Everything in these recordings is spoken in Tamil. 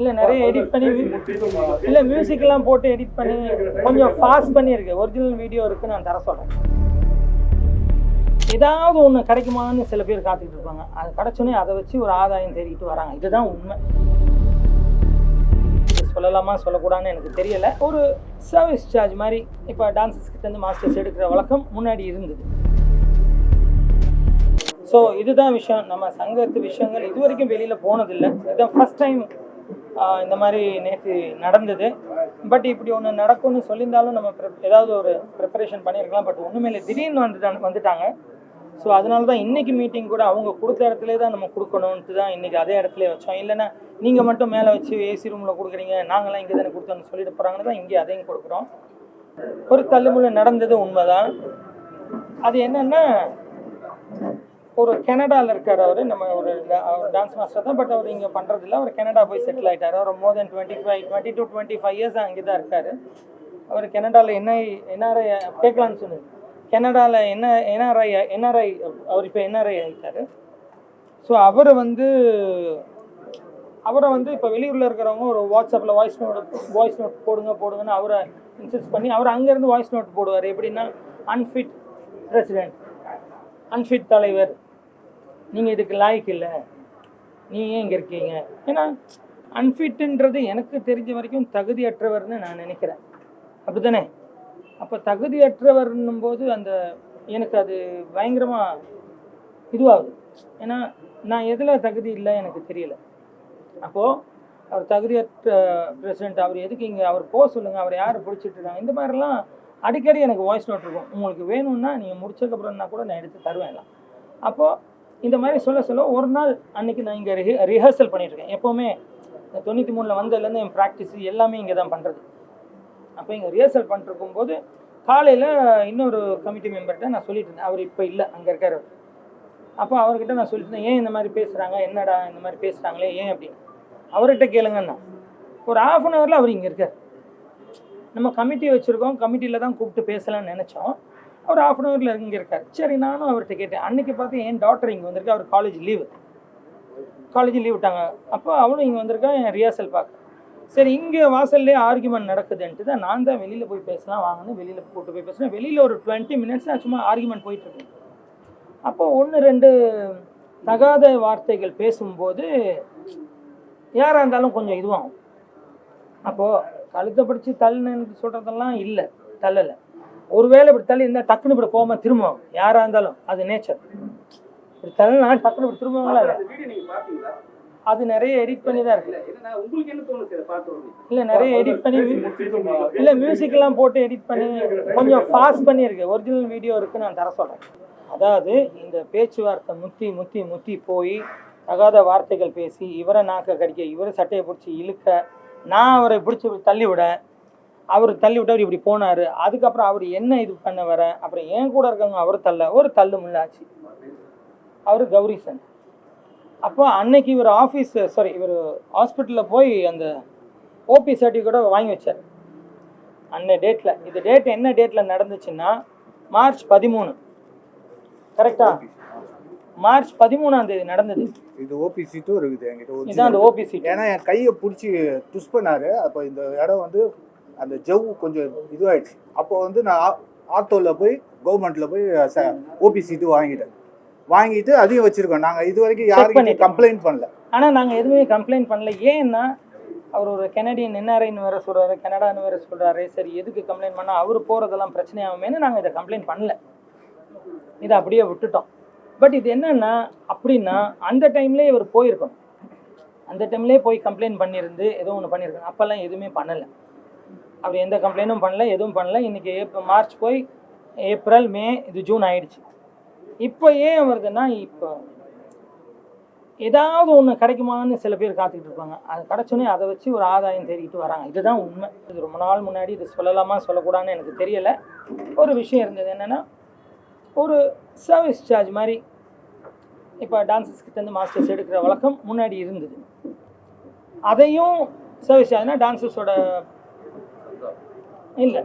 இல்லை நிறைய எடிட் பண்ணி இல்லை மியூசிக்லாம் போட்டு எடிட் பண்ணி கொஞ்சம் ஃபாஸ்ட் பண்ணியிருக்கு ஒரிஜினல் வீடியோ இருக்குது நான் தர சொல்கிறேன் ஏதாவது ஒன்று கிடைக்குமான்னு சில பேர் காத்துக்கிட்டு இருப்பாங்க. அது கிடச்சோன்னே அதை வச்சு ஒரு ஆதாயம் தேடிக்கிட்டு வராங்க. இதுதான் உண்மை. சொல்லலாமா சொல்லக்கூடாதுன்னு எனக்கு தெரியல. ஒரு சர்வீஸ் சார்ஜ் மாதிரி இப்போ டான்சர்ஸ் கிட்டேருந்து மாஸ்டர்ஸ் எடுக்கிற வழக்கம் முன்னாடி இருந்தது. ஸோ இதுதான் விஷயம். நம்ம சங்கத்து விஷயங்கள் இது வரைக்கும் வெளியில் போனதில்லை. இதுதான் ஃபஸ்ட் டைம் இந்த மாதிரி நேற்று நடந்தது. பட் இப்படி ஒன்று நடக்கும்னு சொல்லியிருந்தாலும் நம்ம ஏதாவது ஒரு ப்ரிப்பரேஷன் பண்ணியிருக்கலாம். பட் ஒன்றுமே இல்லை. திடீர்னு வந்துட்டாங்க வந்துட்டாங்க. ஸோ அதனால தான் இன்றைக்கி மீட்டிங் கூட அவங்க கொடுத்த இடத்துல தான் நம்ம கொடுக்கணுன்ட்டு தான் இன்றைக்கி அதே இடத்துல வச்சோம். இல்லைன்னா நீங்கள் மட்டும் மேலே வச்சு ஏசி ரூமில் கொடுக்குறீங்க. நாங்களாம் இங்கே தானே கொடுத்தோன்னு சொல்லிட்டு போகிறாங்கன்னு தான் இங்கே அதையும் கொடுக்குறோம். ஒரு தள்ளுமுள்ள நடந்தது உண்மைதான். அது என்னென்னா ஒரு கனடாவில் இருக்கார் அவர். நம்ம ஒரு டான்ஸ் மாஸ்டர் தான் பட் அவர் இங்கே பண்ணுறதில்ல அவர் கனடா போய் செட்டில் ஆகிட்டார் அவர் more than twenty five twenty two twenty five years அங்கே தான் இருக்கார் அவர் கனடாவில் என்ன என்ஆர்ஐ கேட்கலான்னு சொன்னது கனடாவில் என்ன என்ஆர்ஐ என்ஆர்ஐ அவர் இப்போ என்ஆர்ஐ ஆகிட்டார் ஸோ அவரை வந்து அவரை வந்து இப்போ வெளியூரில் இருக்கிறவங்க ஒரு வாட்ஸ்அப்பில் வாய்ஸ் நோட் வாய்ஸ் நோட் போடுங்க போடுங்கன்னு அவரை இன்சிஸ்ட் பண்ணி அவர் அங்கேருந்து வாய்ஸ் நோட் போடுவார். எப்படின்னா அன்ஃபிட் பிரசிடென்ட் அன்ஃபிட் தலைவர் நீங்கள் இதுக்கு லாய்க்கு இல்லை. நீங்கள் ஏன் இங்கே இருக்கீங்க? ஏன்னா அன்ஃபிட்டுன்றது எனக்கு தெரிஞ்ச வரைக்கும் தகுதியற்றவர்னு நான் நினைக்கிறேன். அப்படி தானே அப்போ தகுதியற்றவர்னும் போது அந்த எனக்கு அது பயங்கரமாக இதுவாகுது. ஏன்னா நான் எதில் தகுதி இல்லை எனக்கு தெரியல. அப்போது அவர் தகுதியற்ற பிரசிடென்ட் அவர் எதுக்கு இங்கே அவர் போக சொல்லுங்கள் அவர் யார் பிடிச்சிட்ருக்காங்க இந்த மாதிரிலாம் அடிக்கடி எனக்கு வாய்ஸ் நோட் இருக்கும். உங்களுக்கு வேணும்னா நீங்கள் முடிச்சதுக்கப்புறம்னா கூட நான் எடுத்து தருவேன் அப்போது இந்த மாதிரி சொல்ல சொல்ல ஒரு நாள் அன்னைக்கு நான் இங்கே ரிஹ ரிஹர்சல் பண்ணிட்டுருக்கேன். எப்போவுமே தொண்ணூற்றி மூணில் வந்ததுலேருந்து என் ப்ராக்டிஸ் எல்லாமே இங்கே தான் பண்ணுறது அப்போ இங்கே ரிஹர்சல் பண்ணிருக்கும் போது காலையில் இன்னொரு கமிட்டி மெம்பர்கிட்ட நான் சொல்லிட்டு இருந்தேன் அவர் இப்போ இல்லை அங்கே இருக்கார் அவர். அப்போ அவர்கிட்ட நான் சொல்லிட்டு இருந்தேன் ஏன் இந்த மாதிரி பேசுகிறாங்க என்னடா இந்த மாதிரி பேசுகிறாங்களே ஏன் அப்படின்னு அவர்கிட்ட கேளுங்கன்னா ஒரு ஆஃப் அன் ஹவரில் அவர் இங்கே இருக்கார். நம்ம கமிட்டி வச்சுருக்கோம். கமிட்டியில் தான் கூப்பிட்டு பேசலாம்னு நினச்சோம். அவர் ஆஃப் அன் ஹவரில் இங்கே இருக்கார். சரி நானும் அவர்கிட்ட கேட்டேன். அன்றைக்கி பார்த்து என் டாக்டர் இங்கே வந்திருக்கா அவர் காலேஜ் லீவு காலேஜ் லீவ் விட்டாங்க. அப்போ அவளும் இங்கே வந்திருக்கா என் ரியாசல் பார்க்க. சரி இங்கே வாசல்லே ஆர்குமெண்ட் நடக்குதுன்ட்டு தான் நான் தான் வெளியில் போய் பேசலாம் வாங்கன்னு வெளியில் கூட்டு போய் பேசினேன் வெளியில் ஒரு டுவெண்ட்டி மினிட்ஸ் நான் சும்மா ஆர்குமெண்ட் போயிட்டுருக்கேன் அப்போ ஒன்று ரெண்டு தகாத வார்த்தைகள் பேசும்போது யாராக இருந்தாலும் கொஞ்சம் இதுவாகும். அப்போது கழுத்தை பிடிச்சி தள்ளுன்னு சொல்கிறதெல்லாம் இல்லை தள்ளலை. ஒருவேளை இப்படி தள்ளி இருந்தால் டக்குன்னு இப்படி போகாமல் திரும்புவாங்க. யாராக இருந்தாலும். அது நேச்சர் இப்படி தள்ளினா டக்குன்னு இப்படி திரும்புவாங்களா அது நிறைய எடிட் பண்ணி தான் இருக்கு. இல்ல நிறைய எடிட் பண்ணி இல்லை மியூசிக்லாம் போட்டு எடிட் பண்ணி கொஞ்சம் ஃபாஸ்ட் பண்ணியிருக்கு ஒரிஜினல் வீடியோ இருக்குது நான் தர சொல்கிறேன் அதாவது இந்த பேச்சுவார்த்தை முத்தி முத்தி முத்தி போய் தகாத வார்த்தைகள் பேசி இவரை நாக்க கடிக்க இவரை சட்டையை பிடிச்சி இழுக்க நான் அவரை பிடிச்சி தள்ளி விட அவர் தள்ளி விட்டவர் இப்படி போனார். அதுக்கப்புறம் அவர் என்ன இது பண்ண வர? அப்புறம் என் கூட இருக்கவங்க அவர் தள்ள ஒரு தள்ளு முள்ளாச்சு அவர் கௌரிசன் அப்போ அன்னைக்கு இவர் ஆஃபீஸ் சாரி இவர் ஹாஸ்பிட்டலில் போய் அந்த ஓபி சர்டிஃபிகேட்டை வாங்கி வச்சார். அன்னை டேட்டில் இது டேட் என்ன டேட்டில் நடந்துச்சுன்னா மார்ச் பதிமூணு. கரெக்டா மார்ச் பதிமூணாம் தேதி நடந்தது. இது ஓபி சீட்டும் இருக்குது என்கிட்ட இதுதான் அந்த. ஓபி சீட் ஏன்னா என் கையை பிடிச்சி ட்விஸ்ட் பண்ணாரு. அப்போ இந்த இடம் வந்து அந்த ஜவ்வு கொஞ்சம் இதுவாயிடுச்சு. அப்போ வந்து நான் ஆட்டோவில் போய் கவர்மெண்ட்டில் போய் ஓபி சீட்டு வாங்கிட்டேன். வாங்கிட்டு அதையும் வச்சிருக்கோம். நாங்கள் இது வரைக்கும் யாருக்கும். கம்ப்ளைண்ட் பண்ணல. ஆனால் நாங்கள் எதுவுமே கம்ப்ளைண்ட் பண்ணல. ஏன்னா அவர் ஒரு கெனடியன் என்ஆர்ஐன்னு வேற சொல்கிறாரு கனடான்னு வேற சொல்கிறாரு சரி எதுக்கு கம்ப்ளைண்ட் பண்ணால் அவர் போகிறதெல்லாம் பிரச்சனையாகுமேனு நாங்கள் இதை கம்ப்ளைண்ட் பண்ணல. இதை அப்படியே விட்டுட்டோம். பட் இது என்னன்னா அப்படின்னா அந்த டைம்லேயே இவர் போயிருக்கணும். அந்த டைம்லேயே போய் கம்ப்ளைண்ட் பண்ணியிருந்து ஏதோ ஒன்று பண்ணியிருக்கணும். அப்போல்லாம் எதுவுமே பண்ணலை. அப்படி எந்த கம்ப்ளைண்ட்டும் பண்ணல எதுவும் பண்ணல. இன்றைக்கி ஏப்ரல் மார்ச் போய் ஏப்ரல் மே இது ஜூன் ஆயிடுச்சு. இப்போ ஏன் வருதுன்னா இப்போ ஏதாவது ஒன்று கிடைக்குமான்னு சில பேர் காத்துக்கிட்டு இருப்பாங்க. அது கிடச்சோன்னே அதை வச்சு ஒரு ஆதாயம் தேடிக்கிட்டு வராங்க. இதுதான் உண்மை. இது ரொம்ப நாள் முன்னாடி இது சொல்லலாமா சொல்லக்கூடாதுன்னு எனக்கு தெரியலை. ஒரு விஷயம் இருந்தது என்னென்னா ஒரு சர்வீஸ் சார்ஜ் மாதிரி இப்போ டான்சர்ஸ் கிட்டேருந்து மாஸ்டர்ஸ் எடுக்கிற வழக்கம் முன்னாடி இருந்தது. அதையும் சர்வீஸ் சார்ஜ்னால் டான்ஸஸோட இல்லை.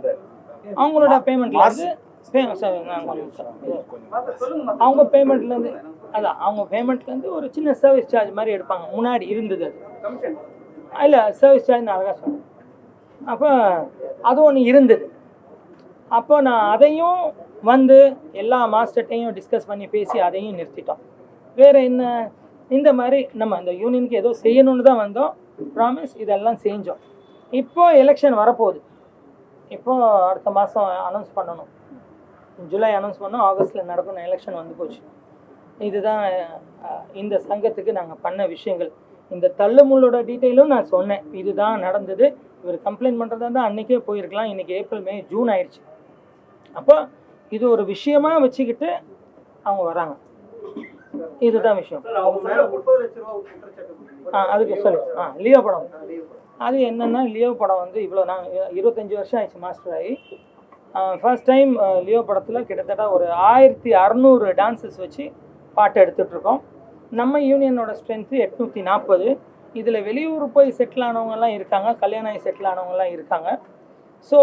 அவங்களோட பேமெண்ட்ல வந்து pay- sorry, நான் கொஞ்சம் சொல்றேன். இது மாஸ்டர் சொல்லுங்க. மாஸ்டர். அவங்க பேமெண்ட்லேருந்து அதான் அவங்க பேமெண்ட்லேருந்து ஒரு சின்ன சர்வீஸ் சார்ஜ் மாதிரி எடுப்பாங்க. முன்னாடி இருந்தது அது. கமிஷன். இல்லை சர்வீஸ் சார்ஜ் அழகாக சொன்னேன் அப்போ அது ஒன்று இருந்தது. அப்போ நான் அதையும் வந்து எல்லா மாஸ்டர்ட்டையும் டிஸ்கஸ் பண்ணி பேசி அதையும் நிறுத்திட்டோம். வேறு என்ன? இந்த மாதிரி நம்ம இந்த யூனியனுக்கு ஏதோ செய்யணும்னு தான் வந்தோம். ப்ராமிஸ் இதெல்லாம் செஞ்சோம். இப்போ எலெக்ஷன் வரப்போகுது. இப்போ அடுத்த மாதம் அனௌன்ஸ் பண்ணணும். ஜூலை அனௌன்ஸ் பண்ணோம் ஆகஸ்ட்டில் நடக்கணும் எலெக்ஷன் வந்து போச்சு. இதுதான் இந்த சங்கத்துக்கு நாங்கள் பண்ண விஷயங்கள். இந்த தள்ளுமுள்ளோட டீட்டெயிலும் நான் சொன்னேன். இதுதான் நடந்தது. இவர் கம்ப்ளைண்ட் பண்ணுறதா இருந்தால் அன்றைக்கே போயிருக்கலாம். இன்றைக்கி ஏப்ரல் மே ஜூன் ஆயிடுச்சு அப்போ இது ஒரு விஷயமா வச்சுக்கிட்டு அவங்க வராங்க. இதுதான் விஷயம். ஆ அதுக்கு சொல்லு. ஆ லியோ படம் அது என்னென்னா லியோ படம் வந்து இவ்வளோ நான் இருபத்தஞ்சி வருஷம் ஆயிடுச்சு மாஸ்டர் ஆகி. ஃபர்ஸ்ட் டைம் லியோ படத்தில் கிட்டத்தட்ட ஒரு ஆயிரத்தி அறநூறு டான்ஸஸ் வச்சு பாட்டு எடுத்துகிட்ருக்கோம் நம்ம யூனியனோட ஸ்ட்ரென்த்து எட்நூற்றி நாற்பது இதில் வெளியூர் போய் செட்டில் ஆனவங்கலாம் இருக்காங்க கல்யாணம் ஆகி செட்டில் ஆனவங்கலாம் இருக்காங்க. ஸோ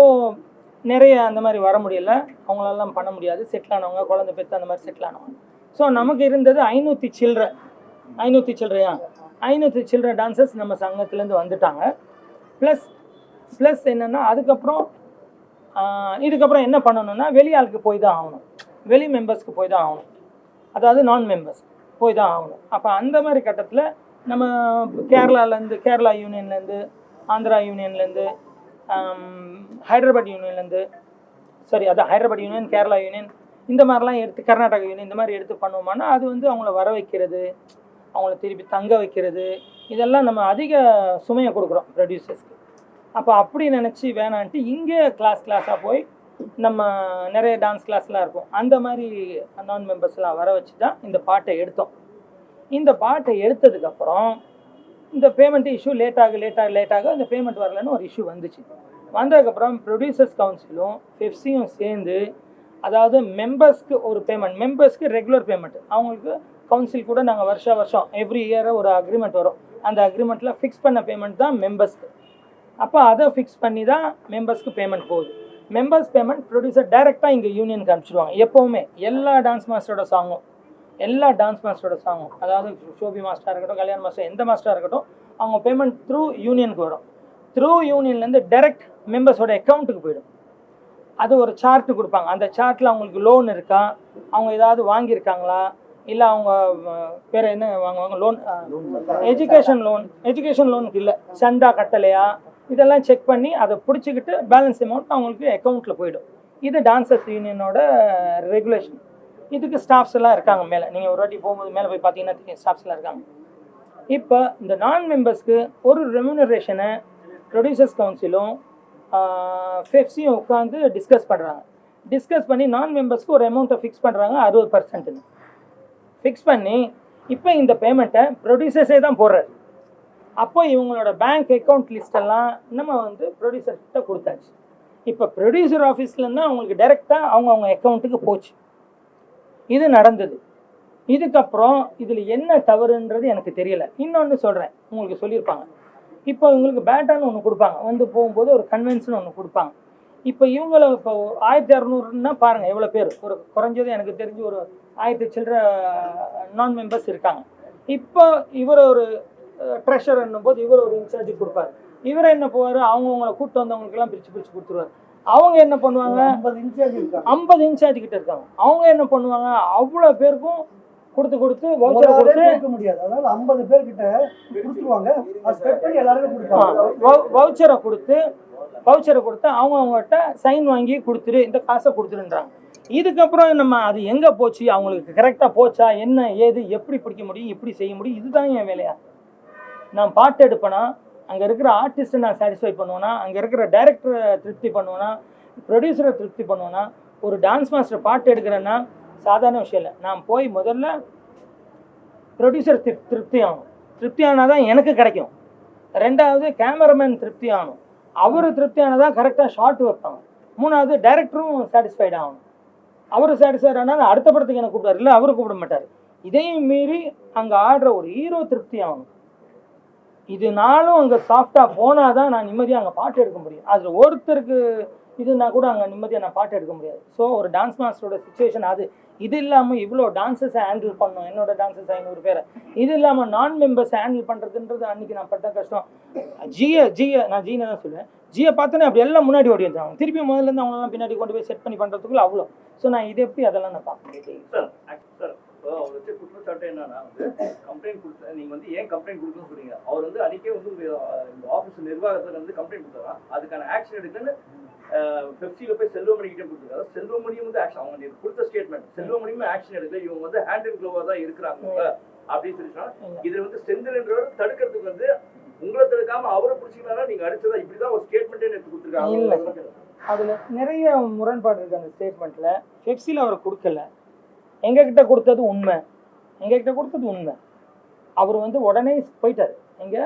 நிறைய அந்த மாதிரி வர முடியல. அவங்களெல்லாம் பண்ண முடியாது. செட்டில் ஆனவங்க குழந்தை பெற்று அந்த மாதிரி செட்டில் ஆனவங்க. ஸோ நமக்கு இருந்தது ஐநூற்றி சில்லற. ஐநூற்றி சில்லறையா? ஐநூற்றி சில்ட்ரன் டான்சர்ஸ் நம்ம சங்கத்துலேருந்து வந்துட்டாங்க. ப்ளஸ் ப்ளஸ் என்னென்னா அதுக்கப்புறம் இதுக்கப்புறம் என்ன பண்ணணும்னா வெளி ஆளுக்கு போய் தான் ஆகணும். வெளி மெம்பர்ஸ்க்கு போய் தான் ஆகணும். அதாவது நான் மெம்பர்ஸ் போய் தான் ஆகணும். அப்போ அந்த மாதிரி கட்டத்தில் நம்ம கேரளாலேருந்து கேரளா யூனியன்லேருந்து ஆந்திரா யூனியன்லேருந்து ஹைதராபாத் யூனியன்லேருந்து சாரி அதான் ஹைதராபாத் யூனியன் கேரளா யூனியன் இந்த மாதிரிலாம் எடுத்து கர்நாடகா யூனியன் இந்த மாதிரி எடுத்து பண்ணுவோம்னா அது வந்து அவங்கள வர வைக்கிறது. அவங்கள திருப்பி தங்க வைக்கிறது இதெல்லாம் நம்ம அதிக சுமையை கொடுக்குறோம் ப்ரொடியூசர்ஸ்க்கு அப்போ அப்படி நினச்சி வேணான்ட்டு இங்கே கிளாஸ் கிளாஸாக போய் நம்ம நிறைய டான்ஸ் கிளாஸ்லாம் இருக்கும். அந்த மாதிரி நான் மெம்பர்ஸ்லாம் வர வச்சு தான் இந்த பாட்டை எடுத்தோம். இந்த பாட்டை எடுத்ததுக்கப்புறம் இந்த பேமெண்ட் இஷ்யூ லேட்டாக லேட்டாக லேட்டாக இந்த பேமெண்ட் வரலன்னு ஒரு இஷ்யூ வந்துச்சு. வந்ததுக்கப்புறம் ப்ரொடியூசர்ஸ் கவுன்சிலும் ஃபிஃப்ஸியும் சேர்ந்து அதாவது மெம்பர்ஸ்க்கு ஒரு பேமெண்ட் மெம்பர்ஸ்க்கு ரெகுலர் பேமெண்ட் அவங்களுக்கு கவுன்சில் கூட நாங்கள் வருஷா வருஷம் எவ்ரி இயர் ஒரு அக்ரிமெண்ட் வரும். அந்த அக்ரிமெண்ட்டில் ஃபிக்ஸ் பண்ண பேமெண்ட் தான் மெம்பர்ஸ்க்கு அப்போ அதை ஃபிக்ஸ் பண்ணி தான் மெம்பர்ஸ்க்கு பேமெண்ட் போகுது. மெம்பர்ஸ் பேமெண்ட் ப்ரொடியூசர் டைரெக்டாக இங்கே யூனியனுக்கு அனுப்பிச்சிடுவாங்க எப்போவுமே எல்லா டான்ஸ் மாஸ்டரோட சாங்கும் எல்லா டான்ஸ் மாஸ்டரோட சாங்கும் அதாவது ஷோபி மாஸ்டராக இருக்கட்டும் கல்யாண் மாஸ்டர் எந்த மாஸ்டராக இருக்கட்டும் அவங்க பேமெண்ட் த்ரூ யூனியனுக்கு வரும். த்ரூ யூனியன்லேருந்து டைரக்ட் மெம்பர்ஸோட அக்கௌண்ட்டுக்கு போயிடும். அது ஒரு சார்ட்டு கொடுப்பாங்க. அந்த சார்ட்டில் அவங்களுக்கு லோன் இருக்கா? அவங்க ஏதாவது வாங்கியிருக்காங்களா? இல்லை அவங்க வேற என்ன வாங்குவாங்க? லோன் எஜுகேஷன் லோன் எஜுகேஷன் லோனுக்கு இல்லை. சந்தா கட்டலையா? இதெல்லாம் செக் பண்ணி அதை பிடிச்சிக்கிட்டு பேலன்ஸ் அமௌண்ட் அவங்களுக்கு அக்கௌண்ட்டில் போயிடும். இது டான்சர்ஸ் யூனியனோட ரெகுலேஷன் இதுக்கு ஸ்டாஃப்ஸ் எல்லாம் இருக்காங்க மேலே. நீங்கள் ஒரு வாட்டி போகும்போது மேலே போய் பார்த்தீங்கன்னா தெரியும் ஸ்டாஃப்ஸ் எல்லாம் இருக்காங்க. இப்போ இந்த நான் மெம்பர்ஸ்க்கு ஒரு ரெமுனரேஷனை ப்ரொடியூசர்ஸ் கவுன்சிலும் ஃபெஃப்சியும் உட்காந்து டிஸ்கஸ் பண்ணுறாங்க டிஸ்கஸ் பண்ணி நான் மெம்பர்ஸ்க்கு ஒரு அமௌண்ட்டை ஃபிக்ஸ் பண்ணுறாங்க அறுபது பர்சன்ட்னு ஃபிக்ஸ் பண்ணி இப்போ இந்த பேமெண்ட்டை ப்ரொடியூசர்ஸே தான் போடுறாரு. அப்போ இவங்களோட பேங்க் அக்கௌண்ட் லிஸ்டெல்லாம் நம்ம வந்து ப்ரொடியூசர்கிட்ட கொடுத்தாச்சு. இப்போ ப்ரொடியூசர் ஆஃபீஸ்லேருந்து அவங்களுக்கு டைரெக்டாக அவங்க அவங்க அக்கௌண்ட்டுக்கு போச்சு. இது நடந்தது. இதுக்கப்புறம் இதில் என்ன தவறுன்றது எனக்கு தெரியல. இன்னொன்று சொல்கிறேன் உங்களுக்கு சொல்லியிருப்பாங்க. இப்போ இவங்களுக்கு பேட்டான்னு ஒன்று கொடுப்பாங்க. வந்து போகும்போது ஒரு கன்வென்ஷன் ஒன்று கொடுப்பாங்க. இப்போ இவங்கள இப்போ ஆயிரத்தி இரநூறுன்னா பாருங்கள் எவ்வளோ பேர்? ஒரு குறைஞ்சது எனக்கு தெரிஞ்சு ஒரு ஆயிரத்தி சில்லற நான் மெம்பர்ஸ் இருக்காங்க. இப்போ இவர் ஒரு ட்ரெஷர் போது இவர் ஒரு இன்சார்ஜ் கொடுப்பாரு. இவர் என்ன போவார் அவங்கவுங்கள கூப்பிட்டு வந்தவங்களுக்கெல்லாம் பிரித்து பிரித்து கொடுத்துருவாரு. அவங்க என்ன பண்ணுவாங்க? ஐம்பது இன்சார்ஜ் இருக்காங்க. ஐம்பது இன்சார்ஜ் கிட்ட இருக்காங்க. அவங்க என்ன பண்ணுவாங்க? அவ்வளோ பேருக்கும் கொடுத்து கொடுத்து வவுச்சரை கொடுத்து கொடுக்க முடியாது. அதனால ஐம்பது பேர் கிட்ட கொடுத்துருவாங்க ஸ்ப்ரெட் பண்ணி எல்லாருக்கும் கொடுப்பாங்க. வவுச்சரை கொடுத்து வவுச்சரை கொடுத்து அவங்க அவங்ககிட்ட சைன் வாங்கி கொடுத்துரு இந்த காசை கொடுத்துருன்றாங்க. இதுக்கப்புறம் நம்ம அது எங்கே போச்சு? அவங்களுக்கு கரெக்டாக போச்சா? என்ன ஏது எப்படி பிடிக்க முடியும்? எப்படி செய்ய முடியும்? இதுதான் என் வேலையா? நான் பாட்டு எடுப்பேனா? அங்கே இருக்கிற ஆர்டிஸ்ட்டை நான் சாட்டிஸ்ஃபை பண்ணுவேனா? அங்கே இருக்கிற டைரக்டரை திருப்தி பண்ணுவேனா? ப்ரொடியூசரை திருப்தி பண்ணுவேனா? ஒரு டான்ஸ் மாஸ்டர் பாட்டு எடுக்கிறேன்னா சாதாரண விஷயம் இல்லை. நான் போய் முதல்ல ப்ரொடியூசர் திரு திருப்தி ஆகணும். திருப்தி ஆனால் தான் எனக்கு கிடைக்கும். ரெண்டாவது கேமராமேன் திருப்தி ஆகணும். அவர் திருப்தி ஆனால் தான் கரெக்டாக ஷார்ட் வைப்பாங்க. மூணாவது டைரக்டரும் சாட்டிஸ்ஃபைட் ஆகணும். அவர் சாட்டிஸ்ஃபைட் ஆனால் அடுத்த படத்துக்கு என்ன கூப்பிடாரு இல்லை அவரும் கூப்பிட மாட்டார். இதையும் மீறி அங்கே ஆடுற ஒரு ஹீரோ திருப்தி ஆகணும். இதனாலும் அங்கே சாஃப்டாக போனால் தான் நான் நிம்மதியாக அங்கே பாட்டு எடுக்க முடியும். அதில் ஒருத்தருக்கு இதுனா கூட அங்கே நிம்மதியாக நான் பாட்டு எடுக்க முடியாது. ஸோ ஒரு டான்ஸ் மாஸ்டரோட சுச்சுவேஷன் அது. இது இல்லாமல் இவ்வளோ டான்ஸஸை ஹேண்டில் பண்ணோம். என்னோட டான்ஸஸ் ஐநூறு பேரை. இது இல்லாமல் நான் மெம்பர்ஸ் ஹேண்டில் பண்ணுறதுன்றது அன்றைக்கி நான் பட்ட கஷ்டம். ஜியை ஜியை நான் ஜீனை தான் சொல்லுவேன். ஜியை பார்த்தோன்னே அப்படி எல்லாம் முன்னாடி ஓடி வந்தாங்க திருப்பி முதல்ல இருந்து அவங்களெல்லாம் பின்னாடி கொண்டு போய் செட் பண்ணி பண்ணுறதுக்குள்ள அவ்வளோ ஸோ நான் இது எப்படி அதெல்லாம் நான் பார்க்க முடியாது இப்போ அவர் வச்ச குற்றச்சாட்டு என்னன்னா வந்து கம்ப்ளைண்ட் கொடுத்த நீங்க வந்து ஏன் கம்ப்ளைண்ட் கொடுக்கணும்னு சொல்றீங்க? அவர் வந்து அன்னைக்கே வந்து உங்க, அஹ், இந்த ஆஃபீஸ் நிர்வாகத்துல வந்து கம்ப்ளைண்ட் கொடுத்தாரா? அதுக்கான ஆக்ஷன் எடுக்கணும்னு பெப்சியில் போய் செல்வமணி கிட்ட கொடுத்துருக்காரு? செல்வமணியும் வந்து ஆக்ஷன் அவங்க கொடுத்த ஸ்டேட்மெண்ட் செல்வமணியும் ஆக்ஷன் எடுக்கல இவங்க வந்து ஹேண்ட் அண்ட் க்ளோவா தான் இருக்கிறாங்க அப்படின்னு சொல்லி சொன்னா இது வந்து செந்தில்ன்றவர் தடுக்கிறதுக்கு வந்து உங்களை தடுக்காம அவரை பிடிச்சிக்கினாரா? நீங்க அடிச்சதா? இப்படிதான் ஒரு ஸ்டேட்மெண்ட்டே எடுத்து. கொடுத்துருக்காங்க. அதில் நிறைய முரண்பாடு இருக்குது அந்த ஸ்டேட்மெண்ட்டில் பெப்சியில் அவர் கொடுக்கல. எங்ககிட்ட கொடுத்தது உண்மை. எங்ககிட்ட கொடுத்தது உண்மை. அவர் வந்து உடனே போயிட்டார். எங்கே?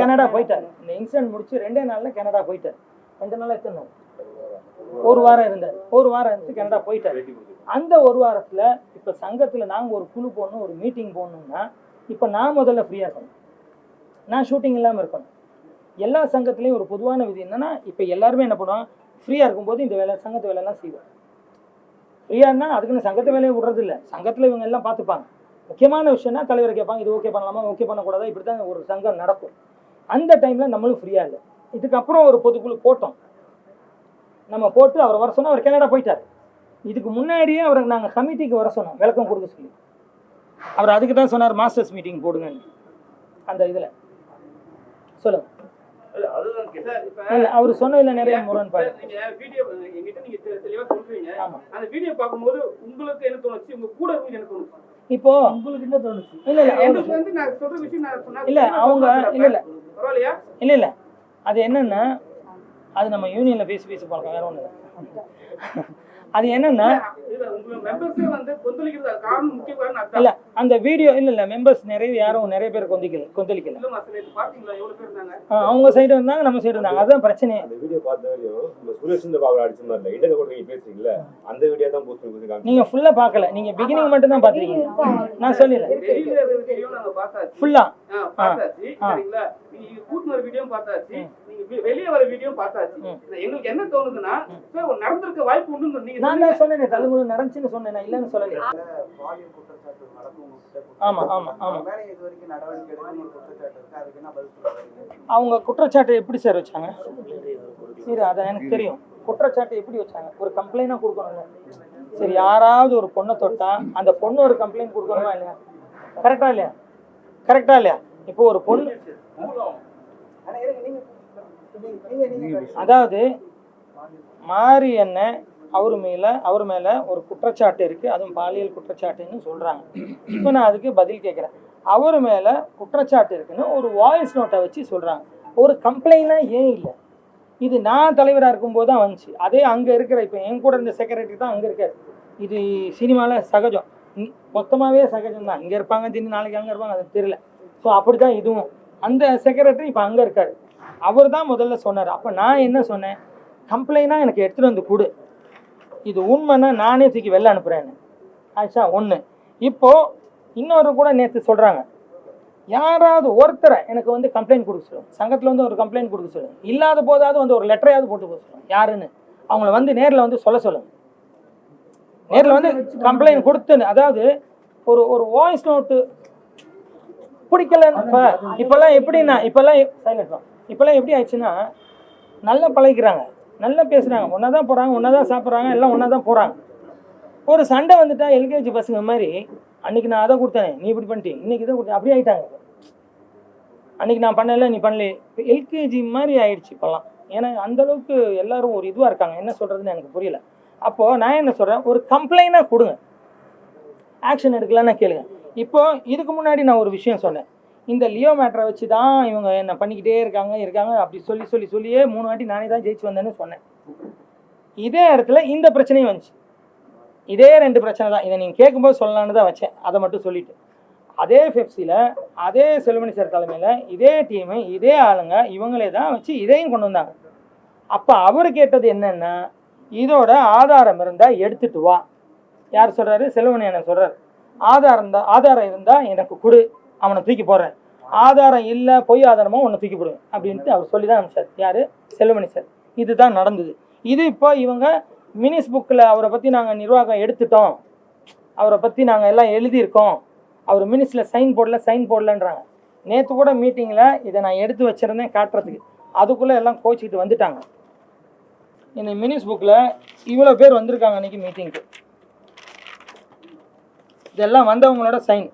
கனடா போயிட்டார். இந்த இன்சிடென்ட் முடிச்சு ரெண்டே நாளில் கனடா போயிட்டார். ரெண்டு நாள் எத்தனை ஒரு வாரம் இருந்தார். ஒரு வாரம் இருந்து கனடா போயிட்டார். அந்த ஒரு வாரத்தில் இப்போ சங்கத்தில் நாங்கள் ஒரு குழு போடணும் ஒரு மீட்டிங் போகணும்னா இப்போ நான் முதல்ல ஃப்ரீயாக இருக்கணும். நான் ஷூட்டிங் இல்லாமல் இருக்கணும். எல்லா சங்கத்துலேயும் ஒரு பொதுவான விதி என்னன்னா இப்போ எல்லாருமே என்ன பண்ணுவோம் ஃப்ரீயாக இருக்கும்போது இந்த வேலை சங்கத்து வேலைலாம் செய்வோம் ஏன்னா அதுக்குன்னு சங்கத்து வேலையை விடுறது இல்லை சங்கத்தில் இவங்க எல்லாம் பார்த்துப்பாங்க. முக்கியமான விஷயம்னா தலைவர் கேட்பாங்க இது ஓகே பண்ணலாமா ஓகே பண்ணக்கூடாதா? இப்படி தான் ஒரு சங்கம் நடக்கும். அந்த டைமில் நம்மளும் ஃப்ரீயாக இல்லை. இதுக்கப்புறம் ஒரு பொதுக்குழு போட்டோம். நம்ம போட்டு அவர் வர சொன்னால் அவர் கனடா போயிட்டார். இதுக்கு முன்னாடியே அவரை நாங்கள் கமிட்டிக்கு வர சொன்னோம். விளக்கம் கொடுக்க சொல்லி. அவர் அதுக்கு தான் சொன்னார் மாஸ்டர்ஸ் மீட்டிங் போடுங்கன்னு. அந்த இதில். சொல்லுங்கள் அவர் சொன்னதுல நிறைய முரண்பாடு நீங்க வீடியோ எங்கிட்ட நீங்க தெ- தெளிவா சொல்றீங்க. அந்த வீடியோ பார்க்கும்போது உங்களுக்கு என்ன தோணுச்சு? உங்க கூட இருந்து என்ன தோணுச்சு? இப்போ உங்களுக்கு என்ன தோணுச்சு? இல்ல இல்ல அவரு- எனக்கு வந்து நான் சொல்ற விஷயம் நான் சொன்னா இல்ல அவங்க இல்ல இல்ல. பரவாயில்லையா? இல்ல இல்ல. அது என்னன்னா அது நம்ம யூனியன்ல பேசி பேசி பார்க்கலாம் வேற ஒண்ணு அது என்னன்னா இல்ல அதான் அந்த வீடியோ இல்ல இல்ல மெம்பர்ஸ் நிறைய யாரும் நிறைய பேர் கொந்திக்கல கொந்தளிக்கல. ஆ, அவங்க சைடு இருந்தாங்க நம்ம சைடு இருந்தாங்க. அதுதான் பிரச்சனையே அந்த வீடியோ பார்த்த வரையும் நம்ம சுரேஷ் இந்த பாபு அடிச்ச மாதிரி இல்லை. இடக்க கூட நீங்க பேசுறீங்களா அந்த வீடியோ தான் போஸ்ட் பண்ணி நீங்க ஃபுல்லா பார்க்கல. நீங்க பிகினிங் மட்டும் தான் பாத்துருக்கீங்க நான் பார்த்தாச்சு. ஃபுல்லா. சரிங்களா? நீங்க கூட்டின வீடியோ பார்த்தாச்சு. நீங்க வெளிய வர வீடியோ பார்த்தாச்சு. எங்களுக்கு என்ன தோணுதுன்னா நடந்திருக்க வாய்ப்பு உண்டு நீங்க நான் தான் சொன்னேனே தலைமுறை நடந்துச்சுன்னு சொன்னேன் நான் இல்லைன்னு சொல்லல ஆமா, ஆமா, ஆமா. அவங்க குற்றச்சாட்டு இருக்கு? அதுக்கு என்ன பதில் சொல்லுவாங்க அவங்க குற்றச்சாட்டு எப்படி சார் வச்சாங்க? சரி அதை எனக்கு தெரியும். குற்றச்சாட்டு எப்படி வச்சாங்க? ஒரு கம்ப்ளைண்டாக கொடுக்கணுங்க சரி யாராவது ஒரு பொண்ணை தொட்டா அந்த பொண்ணு ஒரு கம்ப்ளைண்ட் கொடுக்கணுமா இல்லையா? கரெக்டா இல்லையா? கரெக்டா இல்லையா? இப்போ ஒரு பொண்ணு அதாவது மாரி அண்ணன் அவர் மேலே அவர் மேலே ஒரு குற்றச்சாட்டு இருக்குது அதுவும் பாலியல் குற்றச்சாட்டுன்னு சொல்கிறாங்க இப்போ நான் அதுக்கு பதில் கேட்குறேன் அவர் மேலே குற்றச்சாட்டு இருக்குன்னு ஒரு வாய்ஸ் நோட்டை வச்சு சொல்கிறாங்க ஒரு கம்ப்ளைண்ட்லாம் ஏன் இல்லை? இது நான் தலைவராக இருக்கும்போது தான் வந்துச்சு. அதே அங்கே இருக்கிற இப்போ என் கூட இருந்த செக்ரட்டரி தான் அங்கே இருக்கார். இது சினிமாவில் சகஜம். மொத்தமாகவே சகஜம் தான். இங்கே இருப்பாங்க திடீர்னு நாளைக்கு அங்கே இருப்பாங்க அது தெரியல. ஸோ அப்படி தான் இதுவும். அந்த செக்ரட்டரி இப்போ அங்கே இருக்கார். அவர் தான் முதல்ல சொன்னார். அப்போ நான் என்ன சொன்னேன்? கம்ப்ளைண்டாக எனக்கு எடுத்துகிட்டு வந்து கொடு. இது உண்மைன்னா நானே தூக்கி வெளில அனுப்புகிறேன்னு ஆச்சா ஒன்று இப்போது இன்னொரு கூட நேற்று சொல்கிறாங்க யாராவது ஒருத்தரை எனக்கு வந்து கம்ப்ளைண்ட் கொடுக்க சொல்லுங்க சங்கத்தில் வந்து ஒரு கம்ப்ளைண்ட் கொடுக்க சொல்லுங்க இல்லாத போதாவது வந்து ஒரு லெட்டரையாவது போட்டு போக சொல்லுங்க யாருன்னு? அவங்கள வந்து நேரில் வந்து சொல்ல சொல்லுங்க நேரில் வந்து கம்ப்ளைண்ட் கொடுத்துன்னு. அதாவது ஒரு ஒரு வாய்ஸ் நோட்டு பிடிக்கலன்னு இப்போ இப்போல்லாம் எப்படின்னா இப்போல்லாம் சைலண்ட் இப்போல்லாம் எப்படி ஆயிடுச்சுன்னா நல்லா பழகிக்கிறாங்க. நல்லா பேசுகிறாங்க ஒன்றா தான் போகிறாங்க ஒன்றா தான் சாப்பிட்றாங்க எல்லாம் ஒன்றா தான் போகிறாங்க ஒரு சண்டை வந்துட்டா எல்கேஜி பசங்க மாதிரி அன்னைக்கு நான் அதை கொடுத்தேன் நீ இப்படி பண்ணிட்டேன் இன்னைக்கு இதை கொடுத்தேன் அப்படி ஆயிட்டாங்க. அன்னைக்கு நான் பண்ணல நீ பண்ணல இப்போ எல்கேஜி மாதிரி ஆயிடுச்சு இப்போல்லாம். ஏன்னா அந்தளவுக்கு எல்லாரும் ஒரு இதுவாக இருக்காங்க. என்ன சொல்கிறதுன்னு எனக்கு புரியல. அப்போது நான் என்ன சொல்கிறேன் ஒரு கம்ப்ளைண்டாக கொடுங்க. ஆக்ஷன் எடுக்கலான்னு கேளுங்க. இப்போ இதுக்கு முன்னாடி நான் ஒரு விஷயம் சொன்னேன். இந்த லியோ மேட்ரை வச்சு தான் இவங்க என்ன பண்ணிக்கிட்டே இருக்காங்க இருக்காங்க அப்படி சொல்லி சொல்லி சொல்லியே மூணு வாட்டி நானே தான் ஜெயிச்சு வந்தேன்னு சொன்னேன். இதே இடத்துல இந்த பிரச்சனையும் வந்துச்சு. இதே ரெண்டு பிரச்சனை தான். இதை நீங்கள் கேட்கும்போது சொல்லலான்னு தான் வச்சேன். அதை மட்டும் சொல்லிட்டு. அதே பெப்சியில் அதே செல்வமணி சார் தலைமையில் இதே டீமு இதே ஆளுங்க இவங்களே தான் வச்சு இதையும் கொண்டு வந்தாங்க. அப்போ அவர் கேட்டது என்னென்னா இதோட ஆதாரம் இருந்தால் எடுத்துட்டு வா. யார் சொல்கிறாரு செல்வமணி என்ன சொல்கிறார் ஆதாரம் இருந்தால் ஆதாரம் இருந்தால் எனக்கு கொடு. அவனை தூக்கி போடுறேன். ஆதாரம் இல்லை பொய் ஆதாரமோ ஒன்று தூக்கி போடுவேன் அப்படின்ட்டு அவர் சொல்லி தான் அனுப்பிச்சார். யார்? செல்வமணி சார். இதுதான் நடந்தது. இது இப்போ இவங்க மினிஸ் புக்கில் அவரை பற்றி நாங்கள் நிர்வாகம் எடுத்துட்டோம். அவரை பற்றி நாங்கள் எல்லாம் எழுதியிருக்கோம். அவர் மினிஸில் சைன் போடல சைன் போடலன்றாங்க. நேற்று கூட மீட்டிங்கில் இதை நான் எடுத்து வச்சிருந்தேன் காட்டுறதுக்கு. அதுக்குள்ளே எல்லாம் கோச்சிக்கிட்டு வந்துட்டாங்க. இந்த மினிஸ் புக்கில் இவ்வளோ பேர் வந்திருக்காங்க அன்றைக்கி மீட்டிங்க்கு. இதெல்லாம் வந்தவங்களோட சைன்.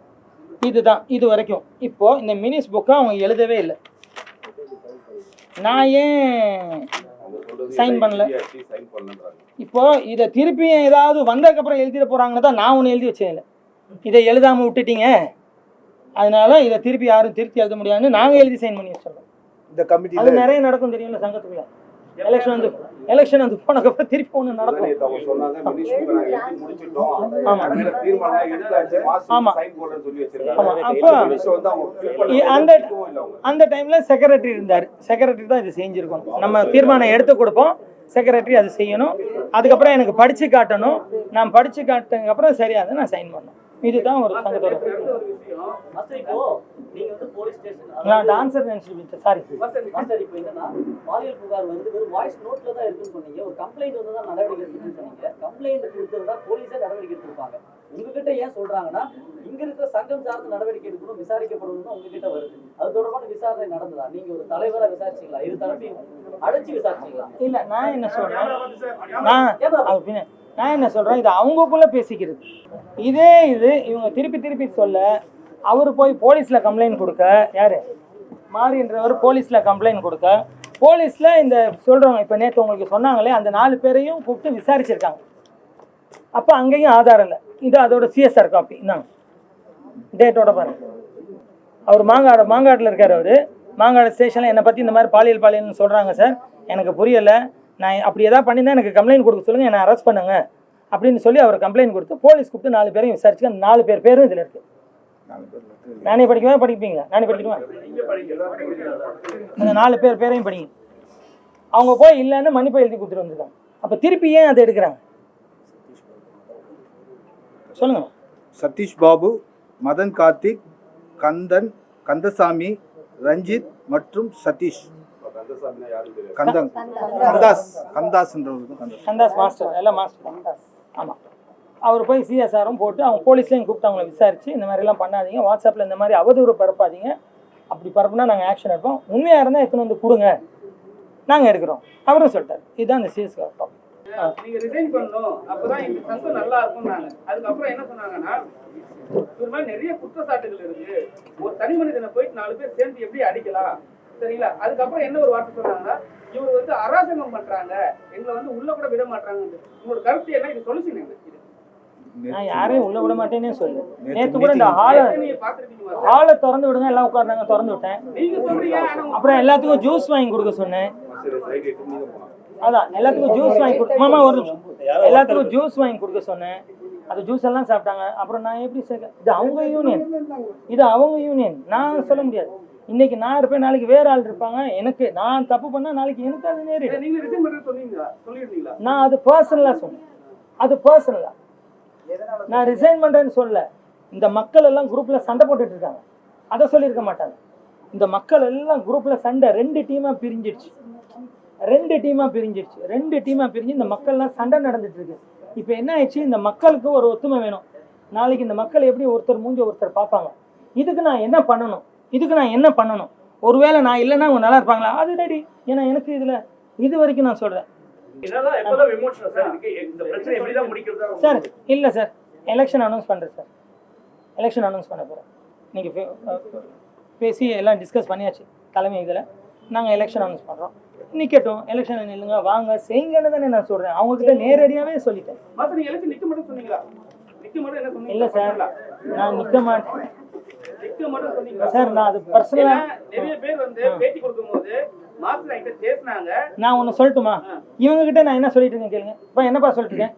இதுதான் இது வரைக்கும். இப்போது இந்த மினிஸ் புக்கை அவங்க எழுதவே இல்லை. நான் ஏன் சைன் பண்ணல? இப்போ இதை திருப்பி ஏதாவது வந்ததுக்கப்புறம் எழுதிட போகிறாங்கன்னு தான் நான் ஒன்று எழுதி வச்சேன் இதை எழுதாமல் விட்டுட்டீங்க. அதனால இதை திருப்பி யாரும் திருப்பி எழுத முடியாதுன்னு நாங்கள் எழுதி சைன் பண்ணி வச்சிடறோம் இந்த அது கமிட்டியில் நிறைய நடக்கும் தெரியும்ல சங்கத்துக்குள்ள. எலெக்ஷன் வந்து. எலெக்ஷன் வந்து போனதுக்கப்புறம் திருப்பி ஒன்று நடக்கும். அந்த. அந்த டைமில் செக்ரட்டரி இருந்தார். செக்ரட்டரி தான் இது செஞ்சுருக்கணும். நம்ம தீர்மானம் எடுத்து கொடுப்போம். செக்ரட்டரி அது செய்யணும். அதுக்கப்புறம் எனக்கு படித்து காட்டணும். நான் படித்து காட்டினதுக்கப்புறம் சரியா அதை நான் சைன் பண்ணணும். இதுதான் ஒரு சங்கத்தோட. ஒரு நான் டான்சர் நினச்சிட்டு சாரி மாஸ்டர் மாஸ்டர் இப்போ என்னன்னா பாலியல் புகார் வந்து வெறும் வாய்ஸ் நோட்ல தான் இருக்குன்னு சொன்னீங்க. ஒரு கம்ப்ளைண்ட் வந்து தான் நடவடிக்கை எடுத்துன்னு சொன்னீங்க. கம்ப்ளைண்ட் கொடுத்திருந்தா போலீஸே நடவடிக்கை எடுத்திருப்பாங்க. உங்ககிட்ட ஏன் சொல்றாங்கன்னா இங்க இருக்கிற சங்கம் சார்ந்து நடவடிக்கை எடுக்கணும் விசாரிக்கப்படணும்னு உங்ககிட்ட வருது. அது தொடர்பான விசாரணை நடந்ததா? நீங்க ஒரு தலைவரா விசாரிச்சீங்களா? இரு தரப்பையும் அழைச்சு விசாரிச்சீங்களா? இல்லை நான் என்ன சொல்கிறேன் நான் என்ன சொல்கிறேன் இது அவங்கக்குள்ளே பேசிக்கிறது. இதே இது இவங்க திருப்பி திருப்பி சொல்ல அவர் போய் போலீஸில் கம்ப்ளைண்ட் கொடுக்க யார்? மாறின்றவர் போலீஸில் கம்ப்ளைண்ட் கொடுக்க. போலீஸில் இந்த சொல்கிறவங்க இப்போ நேற்று உங்களுக்கு சொன்னாங்களே அந்த நாலு பேரையும் கூப்பிட்டு விசாரிச்சிருக்காங்க. அப்போ அங்கேயும் ஆதாரம் இல்லை. இது அதோட சிஎஸ்ஆர் காப்பி இந்தாங்க. டேட்டோட பாருங்க. அவர் மாங்காடு மாங்காட்டில் இருக்கார் அவர். மாங்காடு ஸ்டேஷனில் என்னை பற்றி இந்த மாதிரி பாலியல் பாலியல்னு சொல்கிறாங்க சார். எனக்கு புரியலை. நான் அப்படி ஏதாவது பண்ணியிருந்தா எனக்கு கம்ப்ளைண்ட் கொடுக்க சொல்லுங்கள் என்னை அரெஸ்ட் பண்ணுங்க. அப்படின்னு சொல்லி அவர் கம்ப்ளைண்ட் கொடுத்து போலீஸ் கூப்பிட்டு நாலு பேரையும் விசாரிச்சு அந்த நாலு பேர் பேரும் இதில் இருக்குது நானே படிக்கவே? படிப்பீங்களா? நானே படிக்கணுமா அந்த நாலு பேர் பேரையும் படிங்க அவங்க போய் இல்லைன்னு மன்னிப்பு எழுதி கொடுத்துட்டு வந்துருக்காங்க அப்போ திருப்பி ஏன் அதை எடுக்கிறாங்க? சொல்லுங்க. சதீஷ் பாபு மதன் கார்த்திக் கந்தன் கந்தசாமி ரஞ்சித் மற்றும் சதீஷ். கந்தன். கந்தாஸ். கந்தாஸ்ன்றவர் தான் கந்தாஸ் சந்தாஸ் மாஸ்டர் எல்லாம் மாஸ்டர். ஆமாம் அவர் போய் சிஎஸ்ஆரும் போட்டு அவங்க போலீஸ்லேயும் கூப்பிட்டு அவங்கள விசாரிச்சு இந்த மாதிரிலாம் பண்ணாதீங்க. வாட்ஸ்அப்பில் இந்த மாதிரி அவதூறு பரப்பாதீங்க. அப்படி பரப்புனா நாங்கள் ஆக்ஷன் எடுப்போம். உண்மையாக இருந்தால் எடுத்துன்னு வந்து கொடுங்க. நாங்கள் எடுக்கிறோம். அவரும் சொல்லிட்டார். இதுதான் இந்த சிஎஸ்ஆர் டாபிக் நீங்க ரிசைன் பண்ணணும். அப்பதான் இந்த சங்கம் நல்லா இருக்கும் நாங்க அதுக்கப்புறம் என்ன சொன்னாங்கன்னா இது மாதிரி நிறைய குற்றச்சாட்டுகள் இருக்கு. ஒரு தனி மனிதனை போயிட்டு நாலு பேர் சேர்ந்து எப்படி அடிக்கலாம்? சரிங்களா? அதுக்கப்புறம் என்ன ஒரு வார்த்தை சொன்னாங்கன்னா இவர் வந்து அராஜகம் பண்றாங்க. எங்களை வந்து உள்ள கூட விட மாட்டாங்க உங்களோட கருத்து என்ன? இது சொல்லுச்சுங்க இது. நான் யாரையும் உள்ள விட மாட்டேனே சொல்லு நேத்து கூட இந்த ஹாலை சார். ஹாலை திறந்து விடுங்க எல்லாம் உட்காருனாங்க திறந்து விட்டேன். அப்புறம் எல்லாத்துக்கும் ஜூஸ் வாங்கி கொடுக்க சொன்னேன். அதான் எல்லாத்துக்கும் ஜூஸ் வாங்கி கொடு மாமா ஒரு நிமிஷம். எல்லாத்துக்கும் ஜூஸ் வாங்கி கொடுக்க சொன்னேன். அது ஜூஸ் எல்லாம் சாப்பிட்டாங்க. அப்புறம் நான் எப்படி சேர்க்க இது அவங்க யூனியன். இது அவங்க யூனியன். நான் சொல்ல முடியாது. இன்னைக்கு நான் இருப்பேன் நாளைக்கு வேற ஆள் இருப்பாங்க. எனக்கு நான் தப்பு பண்ணா நாளைக்கு எனக்கு அது நேரிடும். நான் அது பர்சனலாக சொன்னேன். அது பர்சனலா நான் ரிசைன் பண்றேன்னு சொல்ல இந்த மக்கள் எல்லாம் குரூப்ல சண்டை போட்டுட்டு இருக்காங்க. அதை சொல்லியிருக்க மாட்டாங்க. இந்த மக்கள் எல்லாம் குரூப்ல சண்டை ரெண்டு டீமா பிரிஞ்சிடுச்சு. ரெண்டு டீமா பிரிஞ்சிடுச்சு. ரெண்டு டீமா பிரிஞ்சு இந்த மக்கள்லாம் சண்டை நடந்துட்டு இருக்கு. இப்போ என்ன ஆயிடுச்சு? இந்த மக்களுக்கு ஒரு ஒத்துமை வேணும். நாளைக்கு இந்த மக்கள் எப்படி ஒருத்தர் மூஞ்சி ஒருத்தர் பார்ப்பாங்க. இதுக்கு நான் என்ன பண்ணணும்? இதுக்கு நான் என்ன பண்ணணும்? ஒருவேளை நான் இல்லைன்னா அவங்க நல்லா இருப்பாங்களா? அது ரெடி ஏன்னா எனக்கு இதுல இது வரைக்கும் நான் முடிக்கிறதா சார் இல்லை சார். எலெக்ஷன் அனௌன்ஸ் பண்ணுறேன் சார். எலெக்ஷன் அனௌன்ஸ் பண்ண போகிறேன் நீங்கள் பேசி எல்லாம் டிஸ்கஸ் பண்ணியாச்சு. தலைமை இதில். நாங்கள் எலெக்ஷன் அனௌன்ஸ் பண்ணுறோம் நிற்கட்டும் எலெக்ஷன் நில்லுங்க வாங்க. செய்யுங்கன்னு தானே நான் சொல்கிறேன் அவங்கக்கிட்ட நேரடியாகவே சொல்லிட்டேன். இல்லை சார் நான் மாட்டேன். நிக்க சார் நான் அது ஏன்னா, பர்சனலாக நிறைய பேர் வந்து பேட்டி கொடுக்கும்போது மாஸ்டர் என்கிட்ட பேசினாங்க. நான் ஒன்று சொல்லட்டுமா? இவங்க கிட்ட நான் என்ன சொல்லிட்டு இருக்கேன் கேளுங்க. இப்போ என்னப்பா சொல்லிட்டு இருக்கேன்?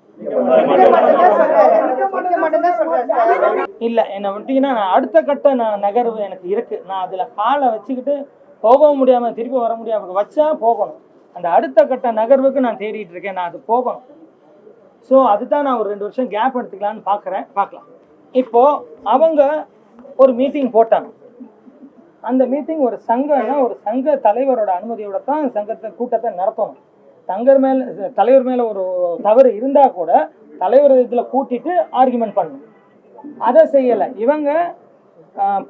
இல்லை என்னை விட்டீங்கன்னா நான் அடுத்த கட்ட நான் நகர்வு எனக்கு இருக்கு. நான் அதில் காலை வச்சுக்கிட்டு போகவும் முடியாமல் திருப்பி வர முடியாம வச்சா போகணும். அந்த அடுத்த கட்ட நகர்வுக்கு நான் தேடிட்டு இருக்கேன் நான் அது போகணும். ஸோ அதுதான் நான் ஒரு ரெண்டு வருஷம் கேப் எடுத்துக்கலான்னு பார்க்குறேன். பார்க்கலாம். இப்போது அவங்க ஒரு மீட்டிங் போட்டாங்க. அந்த மீட்டிங் ஒரு சங்கம்னா ஒரு சங்க தலைவரோட அனுமதியோட தான் சங்கத்தை கூட்டத்தை நடத்தணும். தங்கர் மேலே தலைவர் மேலே ஒரு தவறு இருந்தால் கூட தலைவர் இதில் கூட்டிட்டு ஆர்குமெண்ட் பண்ணணும். அதை செய்யலை. இவங்க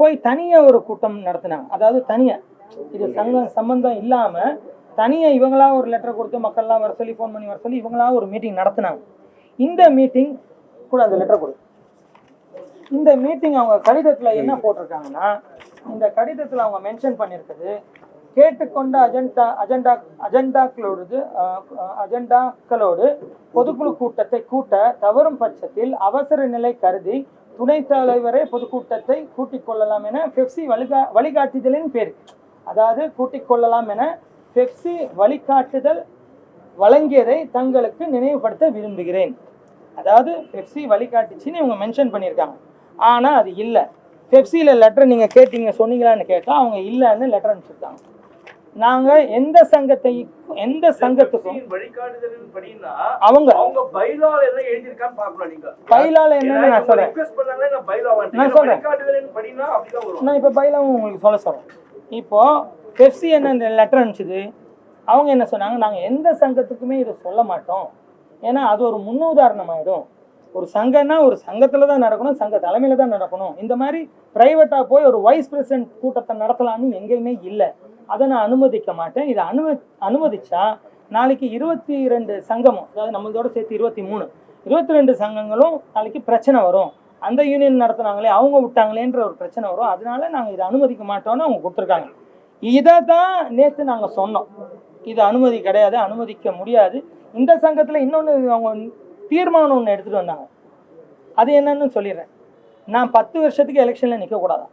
போய் தனியாக ஒரு கூட்டம் நடத்தினாங்க. அதாவது தனியாக இது சங்கம் சம்பந்தம் இல்லாமல் தனியாக இவங்களா ஒரு லெட்டர் கொடுத்து மக்கள்லாம் வர சொல்லி ஃபோன் பண்ணி வர சொல்லி இவங்களா ஒரு மீட்டிங் நடத்தினாங்க. இந்த மீட்டிங் கூட அந்த லெட்டர் கொடு. இந்த மீட்டிங் அவங்க கடிதத்தில் என்ன போட்டிருக்காங்கன்னா இந்த கடிதத்தில் அவங்க மென்ஷன் பண்ணியிருக்குது கேட்டுக்கொண்ட அஜெண்டா அஜெண்டா அஜெண்டாக்களோடு அஜெண்டாக்களோடு பொதுக்குழு கூட்டத்தை கூட்ட தவறும் பட்சத்தில் அவசர நிலை கருதி துணைத் தலைவரே பொதுக்கூட்டத்தை கூட்டிக் கொள்ளலாம் என பெப்சி வழிகா வழிகாட்டுதலின் பேர். அதாவது கூட்டிக் கொள்ளலாம் என பெப்சி வழிகாட்டுதல் வழங்கியதை தங்களுக்கு நினைவுபடுத்த விரும்புகிறேன். அதாவது பெப்சி வழிகாட்டுச்சுன்னு இவங்க மென்ஷன் பண்ணியிருக்காங்க. ஆனால் அது இல்லை. பெப்சியில் லெட்டர் நீங்கள் கேட்டீங்க சொன்னீங்களான்னு கேட்டால் அவங்க இல்லைன்னு லெட்டர் அனுப்பிச்சிருக்காங்க. நாங்கள் எந்த சங்கத்தை எந்த சங்கத்துக்கும் அவங்க அவங்க பைலால என்ன எழுதியிருக்கான்னு நீங்க. பைலால நான் பண்ணாங்களே நான் சொல்றேன். நான் இப்போ பைலாவும் உங்களுக்கு சொல்ல சொல்கிறேன் இப்போ பெப்சி என்ன லெட்டர் அனுப்பிச்சது? அவங்க என்ன சொன்னாங்க? நாங்கள் எந்த சங்கத்துக்குமே இதை சொல்ல மாட்டோம். ஏன்னா அது ஒரு முன்னுதாரணமாயிடும். ஒரு சங்கம்னா ஒரு சங்கத்தில் தான் நடக்கணும் சங்க தலைமையில் தான் நடக்கணும். இந்த மாதிரி ப்ரைவேட்டாக போய் ஒரு வைஸ் பிரசிடென்ட் கூட்டத்தை நடத்தலான்னு எங்கேயுமே இல்லை. அதை நான் அனுமதிக்க மாட்டேன். இதை அனும அனுமதிச்சா நாளைக்கு இருபத்தி ரெண்டு சங்கமும் அதாவது நம்மளதோட சேர்த்து இருபத்தி மூணு இருபத்தி ரெண்டு சங்கங்களும் நாளைக்கு பிரச்சனை வரும். அந்த யூனியன் நடத்துனாங்களே அவங்க விட்டாங்களேன்ற ஒரு பிரச்சனை வரும். அதனால நாங்கள் இதை அனுமதிக்க மாட்டோம்னு அவங்க கொடுத்துருக்காங்க. இதை தான் நேற்று நாங்கள் சொன்னோம். இது அனுமதி கிடையாது அனுமதிக்க முடியாது. இந்த சங்கத்தில் இன்னொன்று அவங்க தீர்மானம் ஒன்று எடுத்துகிட்டு வந்தாங்க. அது என்னன்னு சொல்லிடுறேன். நான் பத்து வருஷத்துக்கு எலெக்ஷனில் நிற்கக்கூடாதா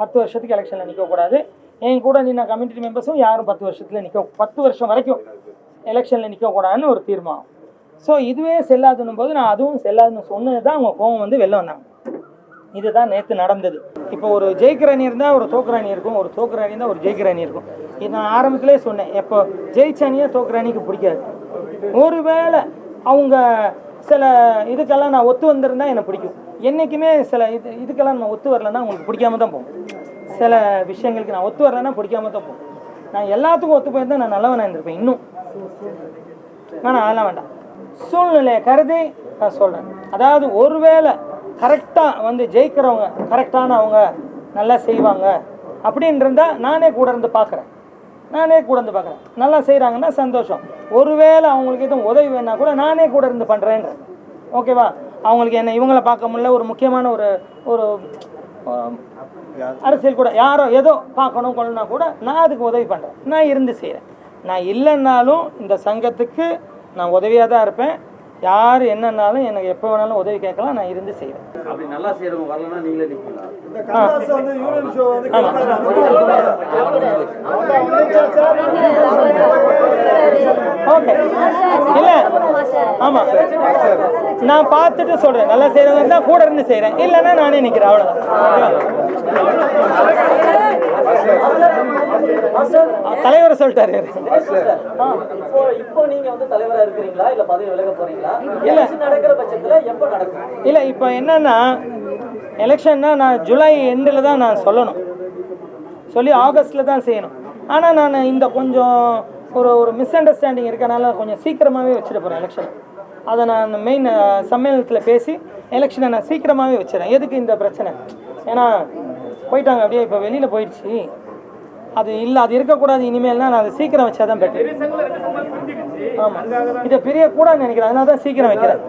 பத்து வருஷத்துக்கு எலெக்ஷனில் நிற்கக்கூடாது என் கூட நின்ன கம்யூனிட்டி மெம்பர்ஸும் யாரும் பத்து வருஷத்தில் நிற்க பத்து வருஷம் வரைக்கும் எலெக்ஷனில் நிற்கக்கூடாதுன்னு ஒரு தீர்மானம். ஸோ இதுவே செல்லாதுன்னும் போது நான் அதுவும் செல்லாதுன்னு சொன்னது தான் அவங்க கோவம் வந்து வெளில வந்தாங்க. இதுதான் நேற்று நடந்தது. இப்போ ஒரு ஜெயிக்கிற அணி இருந்தால் ஒரு தோக்குற அணி இருக்கும் ஒரு தோக்குற அணி இருந்தால் ஒரு ஜெயிக்கிற அணி இருக்கும். இது நான் ஆரம்பத்திலே சொன்னேன். எப்போ ஜெயிச்ச அணியை தோக்குற அணிக்கு பிடிக்காது. ஒருவேளை அவங்க சில இதுக்கெல்லாம் நான் ஒத்து வந்திருந்தா எனக்கு பிடிக்கும். என்றைக்குமே சில இது இதுக்கெல்லாம் நம்ம ஒத்து வரலைன்னா உங்களுக்கு பிடிக்காம தான் போகும். சில விஷயங்களுக்கு நான் ஒத்து வரலைன்னா பிடிக்காம தான் போகும். நான் எல்லாத்துக்கும் ஒத்து போயிருந்தா நான் நல்லவனாக இருந்திருப்பேன் இன்னும். ஆனால் அதெல்லாம் வேண்டாம். சூழ்நிலையை கருதி நான் சொல்கிறேன் அதாவது ஒருவேளை கரெக்டாக வந்து ஜெயிக்கிறவங்க கரெக்டானவங்க நல்லா செய்வாங்க. அப்படின்னு இருந்தால் நானே கூட இருந்து பார்க்குறேன் நானே கூட இருந்து பார்க்குறேன் நல்லா செய்கிறாங்கன்னா சந்தோஷம். ஒருவேளை அவங்களுக்கு எதுவும் உதவி வேணா கூட நானே கூட இருந்து பண்ணுறேன்ற ஓகேவா? அவங்களுக்கு என்ன இவங்களை பார்க்க முடியல ஒரு முக்கியமான ஒரு ஒரு அரசியல் கூட யாரோ ஏதோ பார்க்கணும் கொள்ளனா கூட நான் அதுக்கு உதவி பண்ணுறேன் நான் இருந்து செய்கிறேன் நான் இல்லைன்னாலும் இந்த சங்கத்துக்கு நான் உதவியாக தான் இருப்பேன். யார் என்னன்னாலும் எனக்கு எப்போ வேணாலும் உதவி கேட்கலாம் நான் இருந்து செய்வேன். அப்படி நல்லா செய்யறவங்க வரலன்னா நீங்களே. ஓகே. இல்லை. ஆமாம் நான் பார்த்துட்டு சொல்கிறேன் நல்லா செய்கிறவங்க இருந்தால் கூட இருந்து செய்கிறேன் இல்லைன்னா நானே நிற்கிறேன் அவ்வளோதான் தலைவர் சொல்லிட்டாரு இப்போ இப்போ நீங்க வந்து தலைவரா இருக்கிறீங்களா? இல்ல பதவி விலக போறீங்களா? இல்ல. இல்லை இப்போ என்னன்னா எலெக்ஷன்னா நான் ஜூலை எண்டில் தான் நான் சொல்லணும். சொல்லி ஆகஸ்ட்டில் தான் செய்யணும். ஆனால் நான் இந்த கொஞ்சம் ஒரு ஒரு மிஸ் அண்டர்ஸ்டாண்டிங் இருக்கனால கொஞ்சம் சீக்கிரமாகவே வச்சுட்டு போகிறேன் எலெக்ஷன் அதை நான் மெயின் சம்மேளனத்தில் பேசி எலெக்ஷனை நான் சீக்கிரமாகவே வச்சிடறேன் எதுக்கு இந்த பிரச்சனை? ஏன்னா போயிட்டாங்க அப்படியே இப்போ வெளியில் போயிடுச்சு. அது இல்லை அது இருக்கக்கூடாது இனிமேல்னா நான் அதை சீக்கிரம் வச்சா தான் பெட்டர் பெரிய ஆமாம் இதை பிரியக்கூடாதுன்னு நினைக்கிறேன். அதனால தான் சீக்கிரம் வைக்கிறேன்.